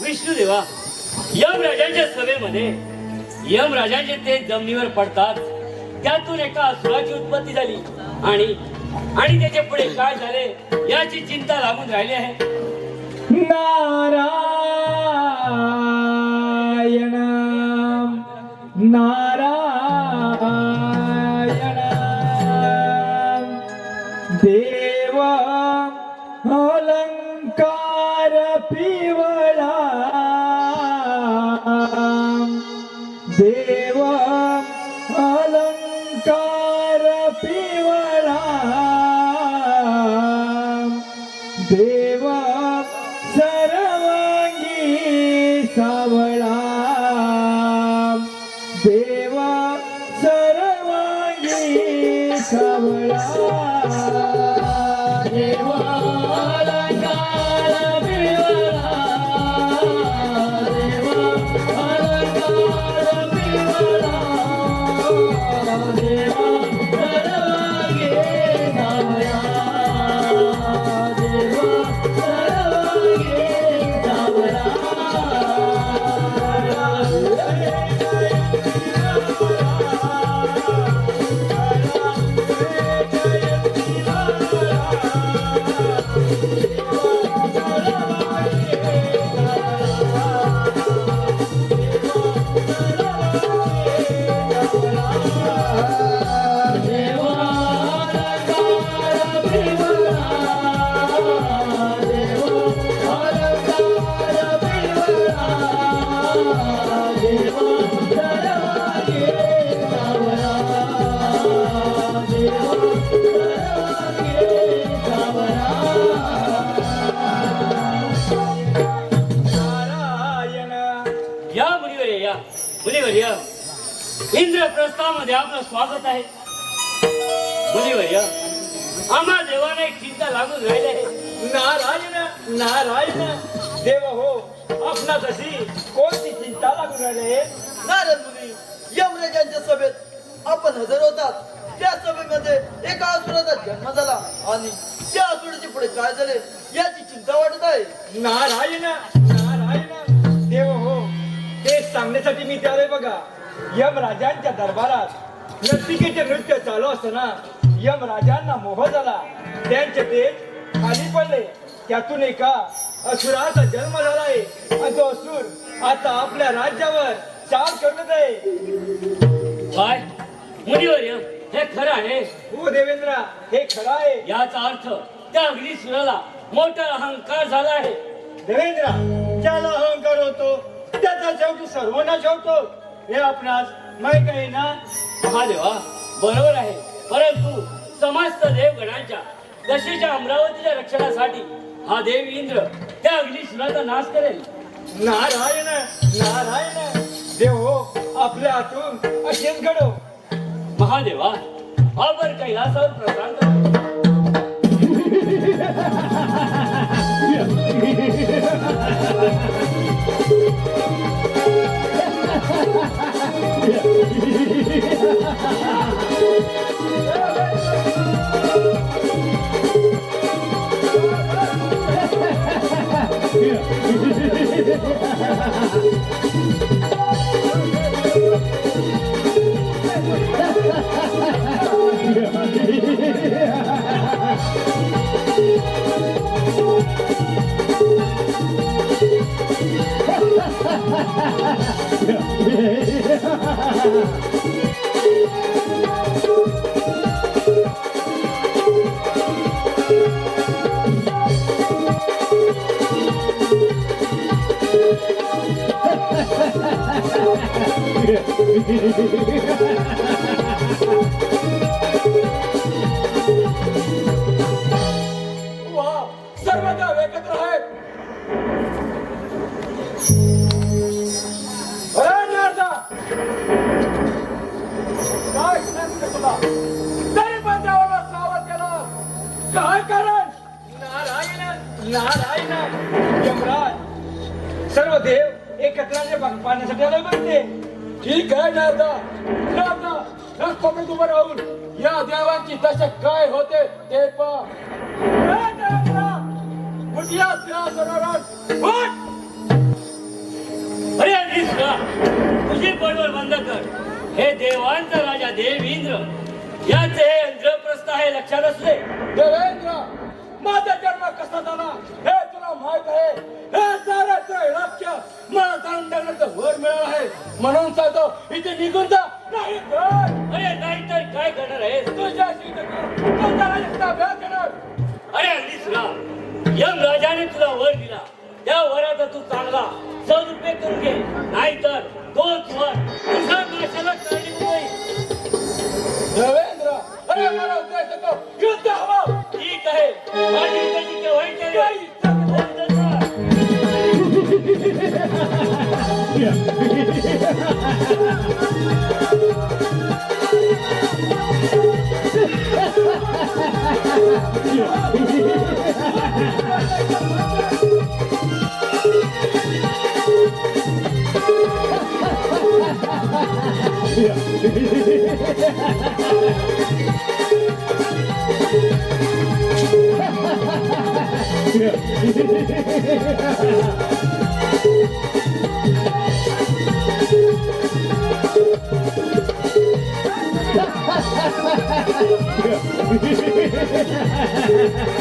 विष्णुदेवा यमराजांच्या सभेमध्ये यमराजांचे ते जमिनीवर पडतात. त्यातून एका असुराची उत्पत्ती झाली आणि आणि त्याचे पुढे काय झाले याची चिंता लागून राहिली आहे. नारायण ना देव इंद्रप्रस्थामध्ये आपलं स्वागत आहे. मुनिवर या आम्हा देवाला एक चिंता लागून राहिली आहे. नारायण नारायण देव हो आपणा तशी कोणती चिंता लागून राहिले नारद मुनी यमराजांच्या सभेत आपण हजर होतात. त्या सभेमध्ये एका असुराचा जन्म झाला आणि त्या असुराचे पुढे काय झाले याची चिंता वाटत आहे. नारायण नारायण देव हो ते सांगण्यासाठी मी त्यावे बघा. यमराजांच्या दरबारात नर्तिकेचे नृत्य चालू असताना यमराजांना मोह झाला. त्यांचे तेज खाली पडले. त्यातून एका असुराचा जन्म झाला आहे आणि तो असुर आता आपल्या राज्यावर चाल करत आहे. काय? मुनिवर या हे खरं आहे? हो देवेंद्र हे खरं आहे. याचा अर्थ त्या अग्निसुराला मोठा अहंकार झाला आहे. देवेंद्र ज्याला अहंकार होतो त्याचा शेवटी सर्वनाश होतो हे आपणास माहीत आहे ना महादेवा बरोबर आहे. परंतु समस्त देवगणांच्या दशेच्या अमरावतीच्या रक्षणासाठी हा देव इंद्र त्या अग्निसुराचा नाश करेल. नारायण नारायण. देव हो आपल्या हातून असेच घडो महादेवा आपण कैलासावर प्रसाद करा. सर्व देव एकत्र आहेत काय तरी पण सावध केला काय कारण नारायण नारायण यमराज सर्व देव ठीक आहे नारदा. नारदा रक्तपीठ उभं राहून. या देवांची दशा काय होते ते पहा. ए देवेंद्र, उठ या सिंहासनावर, उठ! अरे तुझी बडबड बंद कर. हे देवांचा राजा देव इंद्र याचे हे इंद्रप्रस्थ आहे लक्षात असले देवेंद्र माझा जन्म कसा झाला हे तुला माहीत आहे. हे सारं त्रैलोक्य मला देण्याचं वर मिळालं आहे. म्हणून सांगतो इथे निघून जा. नाही तर अरे नाही तर काय करणार तुझ्या करणार. अरे का यम राजाने तुला वर दिला. त्या वराचा तू चांगला. सदुपयोग करून घे. नाहीतर तोच वर. तुझा नाशाला कारणीभूत होईल देवेंद्र अरे मला उद्देश तो. युद्ध हवं. ठीक आहे. माझी Yeah. अरे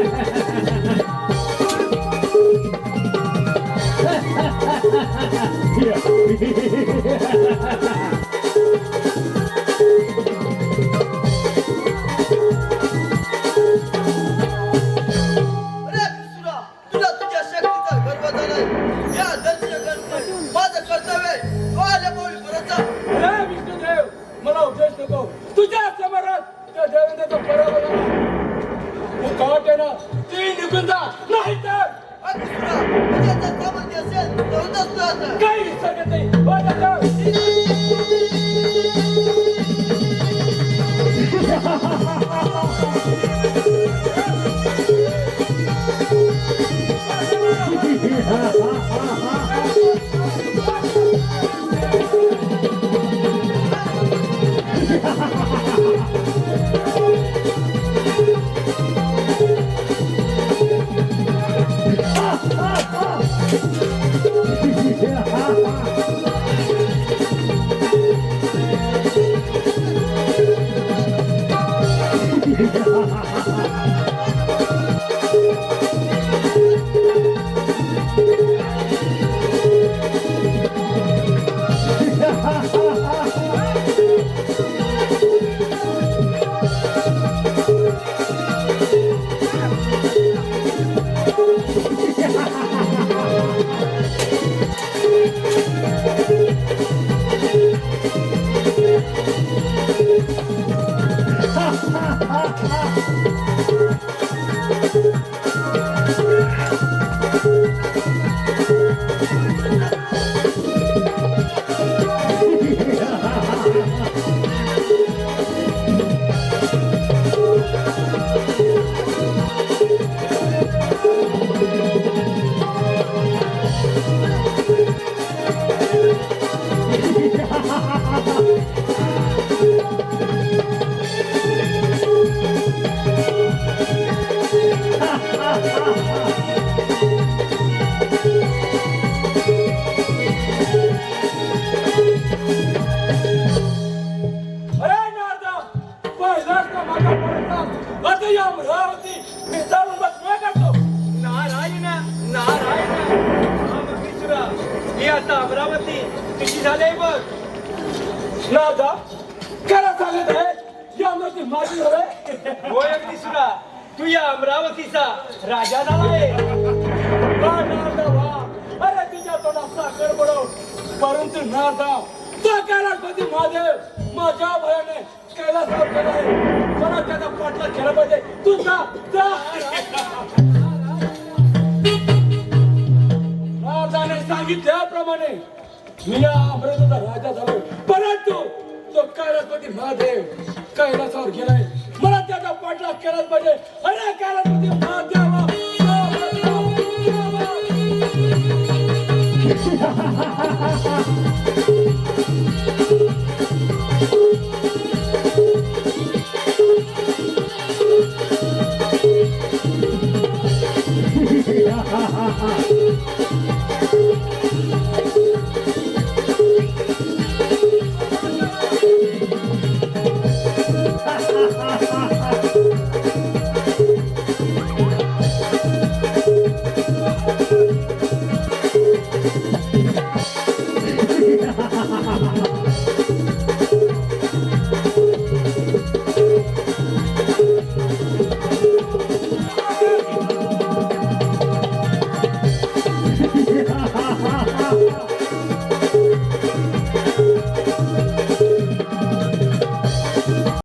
Ha ha ha! आता किती झाले बघ? ना नारदा करा चालत आहे या अमरावती माझी नव्हे हो होय अगदी सुरा तू या अमरावतीचा राजा झालाय वा नारदा वा. अरे तुझ्या तोंडात साखर बडव. परंतु नारदा तो कैलासपती महादेव माझ्या भयाने कैलासावर केला आहे मला त्याचा पाठला केला पाहिजे. तू जा जा. सांगितल्याप्रमाणे मी या अमृताचा राजा झालो. परंतु तो कैलासपती महादेव कैलासावर गेलाय. मला त्याचा पाठलाग केलाच पाहिजे. अरे कैलासपती महादेवा ha ha ha